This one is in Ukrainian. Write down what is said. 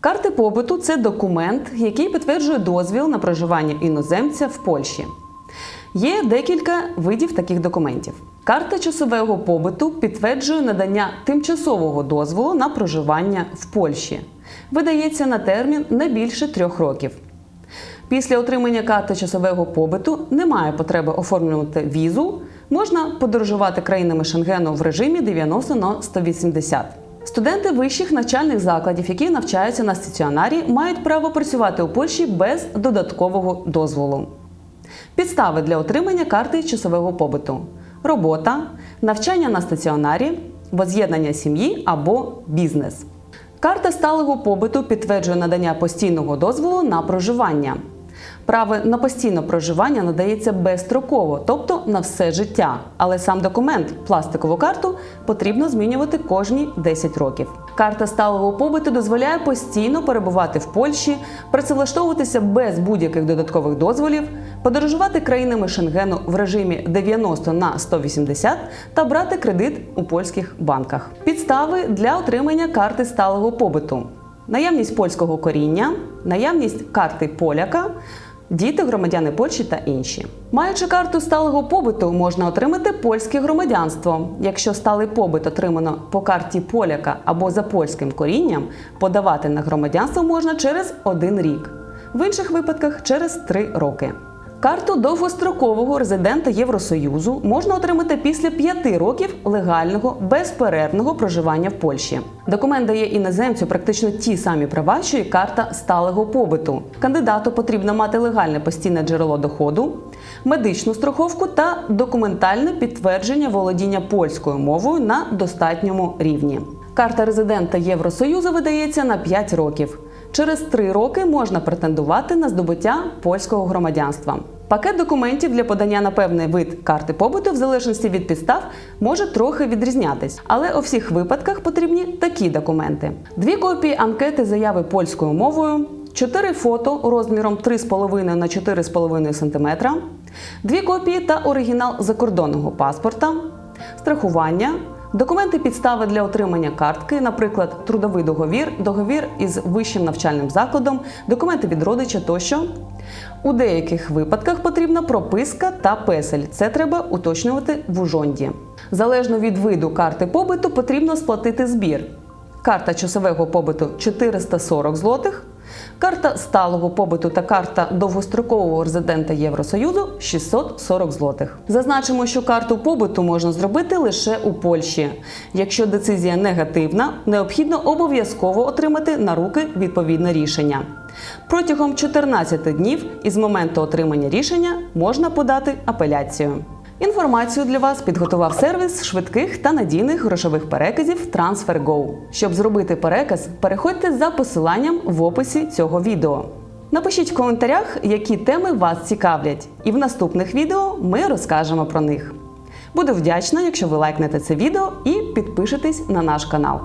Карти побуту це документ, який підтверджує дозвіл на проживання іноземця в Польщі. Є декілька видів таких документів. Карта часового побуту підтверджує надання тимчасового дозволу на проживання в Польщі. Видається на термін не більше трьох років. Після отримання карти часового побиту немає потреби оформлювати візу. Можна подорожувати країнами Шенгену в режимі 90 на 180. Студенти вищих навчальних закладів, які навчаються на стаціонарі, мають право працювати у Польщі без додаткового дозволу. Підстави для отримання карти часового побуту: робота, навчання на стаціонарі, воз'єднання сім'ї або бізнес. Карта сталого побуту підтверджує надання постійного дозволу на проживання. Право на постійне проживання надається безстроково, тобто на все життя. Але сам документ, пластикову карту, потрібно змінювати кожні 10 років. Карта сталого побуту дозволяє постійно перебувати в Польщі, працевлаштовуватися без будь-яких додаткових дозволів, подорожувати країнами Шенгену в режимі 90 на 180 та брати кредит у польських банках. Підстави для отримання карти сталого побуту: наявність польського коріння, наявність карти поляка. Діти, громадяни Польщі та інші. Маючи карту сталого побуту, можна отримати польське громадянство. Якщо сталий побут отримано по карті поляка або за польським корінням, подавати на громадянство можна через один рік, в інших випадках через три роки. Карту довгострокового резидента Євросоюзу можна отримати після п'яти років легального безперервного проживання в Польщі. Документ дає іноземцю практично ті самі права, що і карта сталого побуту. Кандидату потрібно мати легальне постійне джерело доходу, медичну страховку та документальне підтвердження володіння польською мовою на достатньому рівні. Карта резидента Євросоюзу видається на 5 років. Через три роки можна претендувати на здобуття польського громадянства. Пакет документів для подання на певний вид карти побуту, в залежності від підстав, може трохи відрізнятись, але у всіх випадках потрібні такі документи: дві копії анкети заяви польською мовою, чотири фото розміром 3,5 на 4,5 см, дві копії та оригінал закордонного паспорта, страхування. Документи підстави для отримання картки, наприклад, трудовий договір, договір із вищим навчальним закладом, документи від родича тощо. У деяких випадках потрібна прописка та песель. Це треба уточнювати в ужонді. Залежно від виду карти побиту, потрібно сплатити збір. Карта часового побиту 440 злотих, карта сталого побиту та карта довгострокового резидента Євросоюзу 640 злотих. Зазначимо, що карту побиту можна зробити лише у Польщі. Якщо децизія негативна, необхідно обов'язково отримати на руки відповідне рішення. Протягом 14 днів із моменту отримання рішення можна подати апеляцію. Інформацію для вас підготував сервіс швидких та надійних грошових переказів TransferGo. Щоб зробити переказ, переходьте за посиланням в описі цього відео. Напишіть в коментарях, які теми вас цікавлять, і в наступних відео ми розкажемо про них. Буду вдячна, якщо ви лайкнете це відео і підпишетесь на наш канал.